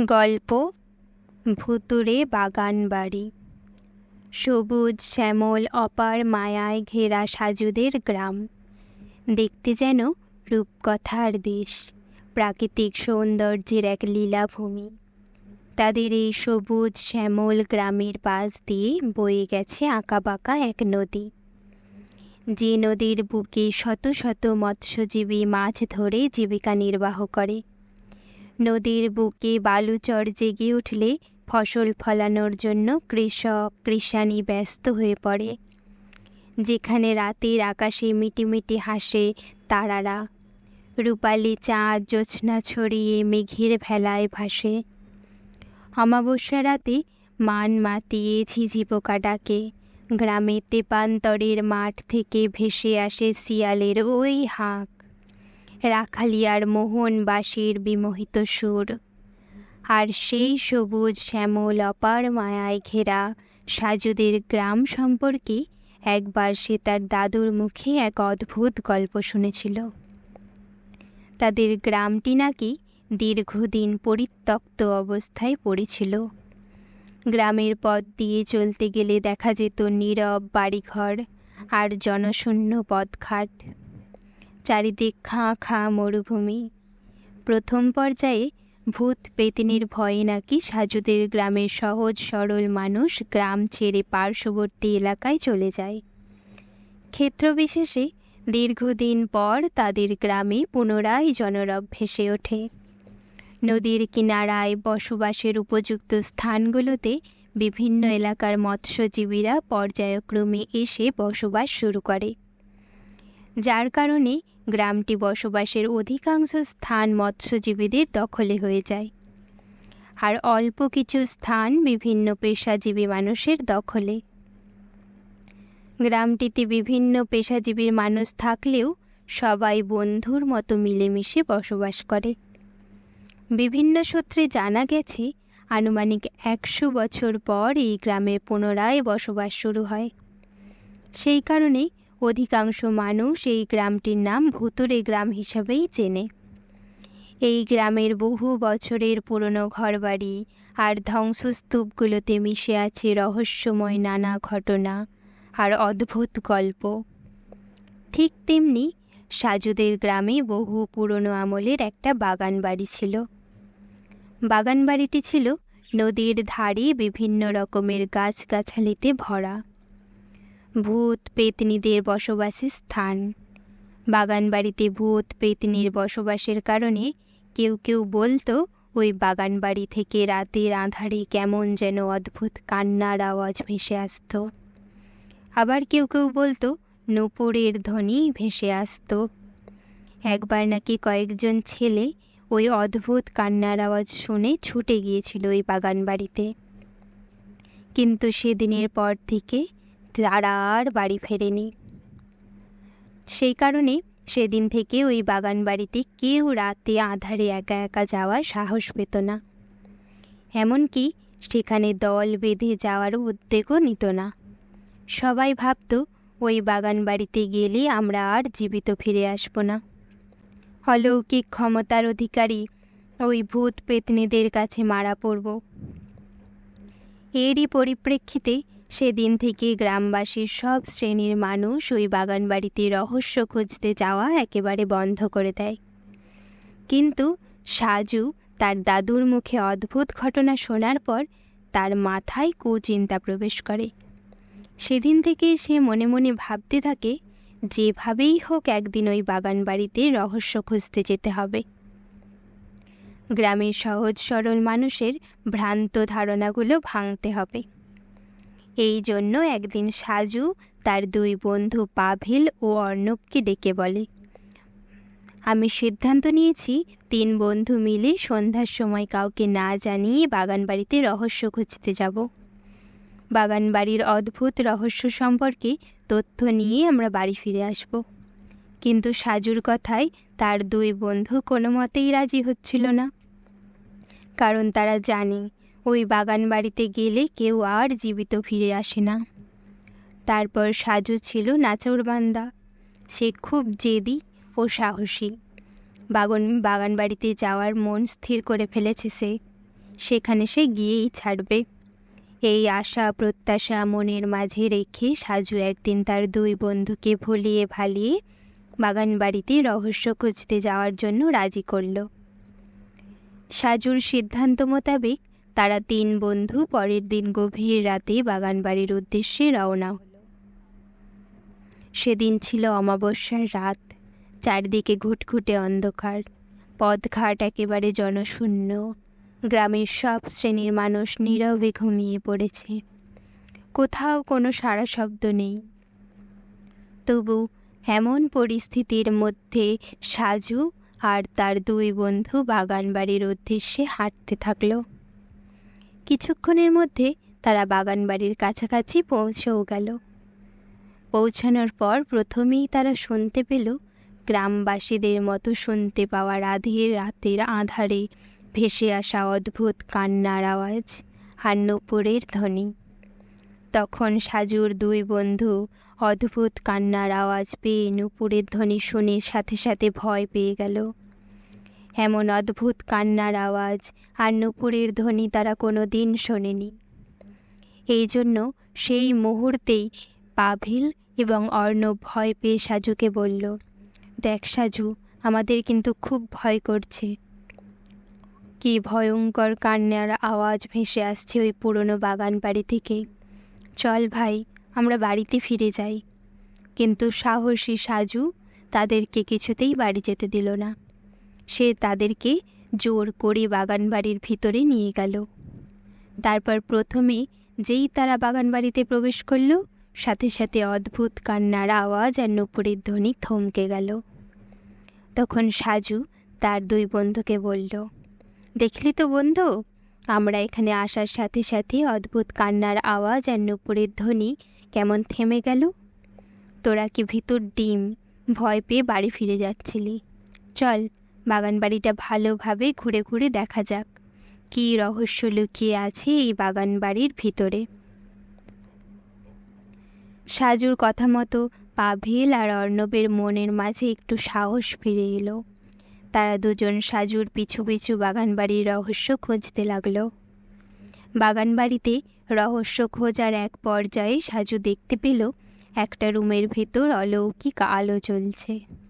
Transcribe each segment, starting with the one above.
গল্প ভুতুরে বাগান বাড়ি। সবুজ শ্যামল অপার মায়ায় ঘেরা সাজুদের গ্রাম। দেখতে যেন রূপকথার দেশ, প্রাকৃতিক সৌন্দর্যের এক লীলাভূমি। তাদের এই সবুজ শ্যামল গ্রামের পাশ দিয়ে বয়ে গেছে আঁকাবাঁকা এক নদী। যে নদীর বুকে শত শত মৎস্যজীবী মাছ ধরে জীবিকা নির্বাহ করে। নদীর বুকে বালুচর জেগে উঠলে ফসল ফলানোর জন্য কৃষক কৃষানি ব্যস্ত হয়ে পড়ে। যেখানে রাতের আকাশে মিটিমিটি হাসে তারারা। রূপালি চাঁদ জ্যোৎস্না ছড়িয়ে মেঘের ভেলায় ভাসে। অমাবস্যা রাতে মান মাতিয়ে ঝিঝি পোকা ডাকে। গ্রামে তেপান্তরের মাঠ থেকে ভেসে আসে শিয়ালের ওই হাঁক। রাখালিয়ার মোহন বাসির বিমোহিত সুর। আর সেই সবুজ শ্যামল অপার মায়ায় ঘেরা সাজুদের গ্রাম সম্পর্কে একবার সে তার দাদুর মুখে এক অদ্ভুত গল্প শুনেছিল। তাদের গ্রামটি নাকি দীর্ঘদিন পরিত্যক্ত অবস্থায় পড়েছিল। গ্রামের পথ দিয়ে চলতে গেলে দেখা যেত নীরব বাড়িঘর আর জনশূন্য পথঘাট। চারিদিক খাঁ খাঁ মরুভূমি। প্রথম পর্যায়ে ভূত পেতিনির ভয়ে নাকি সাজুদের গ্রামের সহজ সরল মানুষ গ্রাম ছেড়ে পার্শ্ববর্তী এলাকায় চলে যায়। ক্ষেত্রবিশেষে দীর্ঘদিন পর তাদের গ্রামে পুনরায় জনরব ভেসে ওঠে। নদীর কিনারায় বসবাসের উপযুক্ত স্থানগুলোতে বিভিন্ন এলাকার মৎস্যজীবীরা পর্যায়ক্রমে এসে বসবাস শুরু করে। যার কারণে গ্রামটি বসবাসের অধিকাংশ স্থান মৎস্যজীবীদের দখলে হয়ে যায়। আর অল্প কিছু স্থান বিভিন্ন পেশাজীবী মানুষের দখলে। গ্রামটিতে বিভিন্ন পেশাজীবীর মানুষ থাকলেও সবাই বন্ধুর মতো মিলেমিশে বসবাস করে। বিভিন্ন সূত্রে জানা গেছে, আনুমানিক একশো বছর পর এই গ্রামে পুনরায় বসবাস শুরু হয়। সেই কারণে অধিকাংশ মানুষ এই গ্রামটির নাম ভুতুরে গ্রাম হিসাবেই চেনে। এই গ্রামের বহু বছরের পুরনো ঘরবাড়ি আর ধ্বংসস্তূপগুলোতে মিশে আছে রহস্যময় নানা ঘটনা আর অদ্ভুত গল্প। ঠিক তেমনি সাজুদের গ্রামে বহু পুরনো আমলের একটা বাগান বাড়ি ছিল। বাগান বাড়িটি ছিল নদীর ধারে বিভিন্ন রকমের গাছগাছালিতে ভরা। ভূত পেতনিদের বসবাসের স্থান। বাগান বাড়িতে ভূত পেতনির বসবাসের কারণে কেউ কেউ বলতো, ওই বাগান বাড়ি থেকে রাতের আধারে কেমন যেন অদ্ভুত কান্নার আওয়াজ ভেসে আসতো। আবার কেউ কেউ বলতো, নূপুরের ধ্বনি ভেসে আসতো। একবার নাকি কয়েকজন ছেলে ওই অদ্ভুত কান্নার আওয়াজ শুনে ছুটে গিয়েছিল ওই বাগান বাড়িতে কিন্তু সেদিনের পর থেকে তারা আর বাড়ি ফেরেনি। সেই কারণে সেদিন থেকে ওই বাগান বাড়িতে কেউ রাতে আধারে একা একা যাওয়ার সাহস পেত না। এমনকি সেখানে দল বেঁধে যাওয়ার উদ্যোগও নিত না। সবাই ভাবত, ওই বাগান বাড়িতে গেলে আমরা আর জীবিত ফিরে আসব না। অলৌকিক ক্ষমতার অধিকারী ওই ভূত পেতনিদের কাছে মারা পড়ব। এরই পরিপ্রেক্ষিতে সেদিন থেকে গ্রামবাসীর সব শ্রেণির মানুষ ওই বাগান বাড়িতে রহস্য খুঁজতে যাওয়া একেবারে বন্ধ করে দেয়। কিন্তু সাজু তার দাদুর মুখে অদ্ভুত ঘটনা শোনার পর তার মাথায় কুচিন্তা প্রবেশ করে। সেদিন থেকে সে মনে মনে ভাবতে থাকে, যেভাবেই হোক একদিন ওই বাগান বাড়িতে রহস্য খুঁজতে যেতে হবে। গ্রামের সহজ সরল মানুষের ভ্রান্ত ধারণাগুলো ভাঙতে হবে। এই জন্য একদিন সাজু তার দুই বন্ধু পাভিল ও অর্ণবকে ডেকে বলে, আমি সিদ্ধান্ত নিয়েছি, তিন বন্ধু মিলে সন্ধ্যার সময় কাউকে না জানিয়ে বাগান বাড়িতে রহস্য খুঁজতে যাব। বাগান বাড়ির অদ্ভুত রহস্য সম্পর্কে তথ্য নিয়ে আমরা বাড়ি ফিরে আসব। কিন্তু সাজুর কথায় তার দুই বন্ধু কোনো মতেই রাজি হচ্ছিল না। কারণ তারা জানে ওই বাগান বাড়িতে গেলে কেউ আর জীবিত ফিরে আসে না। তারপর সাজু ছিল নাচরবান্দা সে খুব জেদি ও সাহসী। বাগান বাগান বাড়িতে যাওয়ার মন স্থির করে ফেলেছে সে। সেখানে সে গিয়েই ছাড়বে। এই আশা, প্রত্যাশা মনের মাঝে রেখে সাজু একদিন তার দুই বন্ধুকে ভুলিয়ে ভালিয়ে বাগান বাড়িতে রহস্য খুঁজতে যাওয়ার জন্য রাজি করল। সাজুর সিদ্ধান্ত মোতাবেক তারা তিন বন্ধু পরের দিন গভীর রাতে বাগান বাড়ির উদ্দেশ্যে রওনা হল। সেদিন ছিল অমাবস্যার রাত। চারদিকে ঘুটঘুটে অন্ধকার। পথঘাট একেবারে জনশূন্য। গ্রামের সব শ্রেণির মানুষ নীরবে ঘুমিয়ে পড়েছে। কোথাও কোনো সারা শব্দ নেই। তবু এমন পরিস্থিতির মধ্যে সাজু আর তার দুই বন্ধু বাগান বাড়ির উদ্দেশ্যে হাঁটতে থাকল। কিছুক্ষণের মধ্যে তারা বাগান বাড়ির কাছাকাছি পৌঁছেও গেল। পৌঁছানোর পর প্রথমেই তারা শুনতে পেল গ্রামবাসীদের মতো শুনতে পাওয়া রাধের রাতের আধারে ভেসে আসা অদ্ভুত কান্নার আওয়াজ আর নূপুরের ধ্বনি। তখন সাজুর দুই বন্ধু অদ্ভুত কান্নার আওয়াজ পেয়ে নূপুরের ধ্বনি শুনে সাথে সাথে ভয় পেয়ে গেল। এমন অদ্ভুত কান্নার আওয়াজ আর নূপুরের ধ্বনি তারা কোনো দিন শোনেনি। এই জন্য সেই মুহূর্তেই পাভিল এবং অর্ণব ভয় পেয়ে সাজুকে বলল, দেখ সাজু, আমাদের কিন্তু খুব ভয় করছে। কি ভয়ঙ্কর কান্নার আওয়াজ ভেসে আসছে ওই পুরনো বাগান বাড়ি থেকে। চল ভাই, আমরা বাড়িতে ফিরে যাই। কিন্তু সাহসী সাজু তাদেরকে কিছুতেই বাড়ি যেতে দিল না। সে তাদেরকে জোর করে বাগান বাড়ির ভিতরে নিয়ে গেল। তারপর প্রথমে যেই তারা বাগান বাড়িতে প্রবেশ করল, সাথে সাথে অদ্ভুত কান্নার আওয়াজ আর নুপুরের ধ্বনি থমকে গেল। তখন সাজু তার দুই বন্ধুকে বলল, দেখলি তো বন্ধু, আমরা এখানে আসার সাথে সাথে অদ্ভুত কান্নার আওয়াজ আর নুপুরের ধ্বনি কেমন থেমে গেল? তোরা কি ভিতর ডিম, ভয় পেয়ে বাড়ি ফিরে যাচ্ছিলি? চল বাগান বাড়িটা ভালোভাবে ঘুরে ঘুরে দেখা যাক। কী রহস্য লুকিয়ে আছে এই বাগান বাড়ির ভিতরে? সাজুর কথা মতো পাভিল আর অর্ণবের মনের মাঝে একটু সাহস ফিরে এলো। তারা দুজন সাজুর পিছু পিছু বাগানবাড়ির রহস্য খুঁজতে লাগল। বাগানবাড়িতে রহস্য খোঁজার এক পর্যায়ে সাজু দেখতে পেল, একটা রুমের ভেতর অলৌকিক আলো জ্বলছে।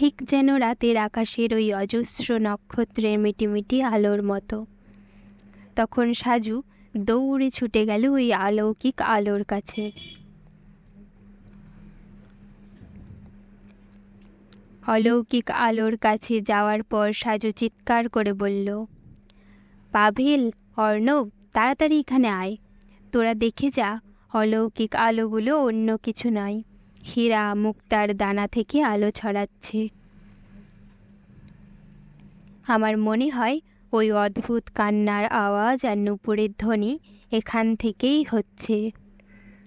ঠিক যেন রাতের আকাশের ওই অজস্র নক্ষত্রের মিটিমিটি আলোর মতো। তখন সাজু দৌড়ে ছুটে গেল ওই অলৌকিক আলোর কাছে। অলৌকিক আলোর কাছে যাওয়ার পর সাজু চিৎকার করে বলল, পাভেল, অর্ণব, তাড়াতাড়ি এখানে আয়। তোরা দেখে যা, অলৌকিক আলোগুলো অন্য কিছু নয়। হীরা মুক্তার দানা থেকে আলো ছড়াচ্ছে। আমার মনে হয় ওই অদ্ভুত কান্নার আওয়াজ আর নুপুরের ধ্বনি এখান থেকেই হচ্ছে।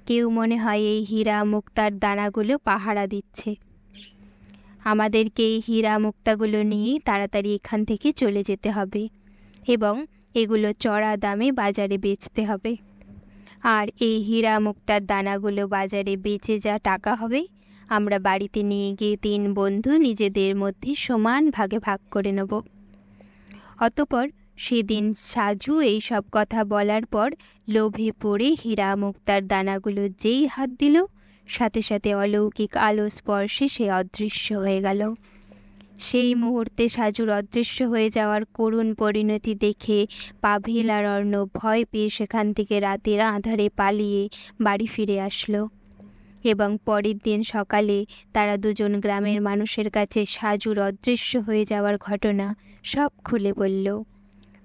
কেউ মনে হয় এই হীরা মুক্তার দানাগুলো পাহারা দিচ্ছে। আমাদেরকে এই হীরা মুক্তাগুলো নিয়ে তাড়াতাড়ি এখান থেকে চলে যেতে হবে এবং এগুলো চড়া দামে বাজারে বেচতে হবে। আর এই হীরা মুক্তার দানাগুলো বাজারে বেচে যা টাকা হবে, আমরা বাড়িতে নিয়ে গিয়ে তিন বন্ধু নিজেদের মধ্যে সমান ভাগে ভাগ করে নেব। অতপর সেদিন সাজু এই সব কথা বলার পর লোভে পড়ে হীরা মুক্তার দানাগুলো যেই হাত দিল, সাথে সাথে অলৌকিক আলো স্পর্শে সে অদৃশ্য হয়ে গেল। সেই মুহূর্তে সাজুর অদৃশ্য হয়ে যাওয়ার করুণ পরিণতি দেখে পাভিল আর অর্ণব ভয় পেয়ে সেখান থেকে রাতের আধারে পালিয়ে বাড়ি ফিরে আসলো। এবং পরের দিন সকালে তারা দুজন গ্রামের মানুষের কাছে সাজুর অদৃশ্য হয়ে যাওয়ার ঘটনা সব খুলে বলল।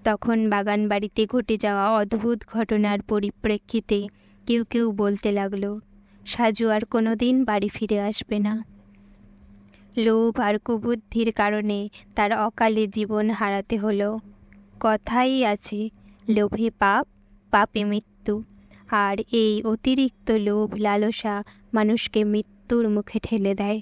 তখন বাগান বাড়িতে ঘটে যাওয়া অদ্ভুত ঘটনার পরিপ্রেক্ষিতে কেউ কেউ বলতে লাগল, সাজু আর কোনো দিন বাড়ি ফিরে আসবে না। লোভ আর কুবুদ্ধির কারণে তার অকালে জীবন হারাতে হলো। কথাই আছে, লোভে পাপ, পাপে মৃত্যু। আর এই অতিরিক্ত লোভ লালসা মানুষকে মৃত্যুর মুখে ঠেলে দেয়।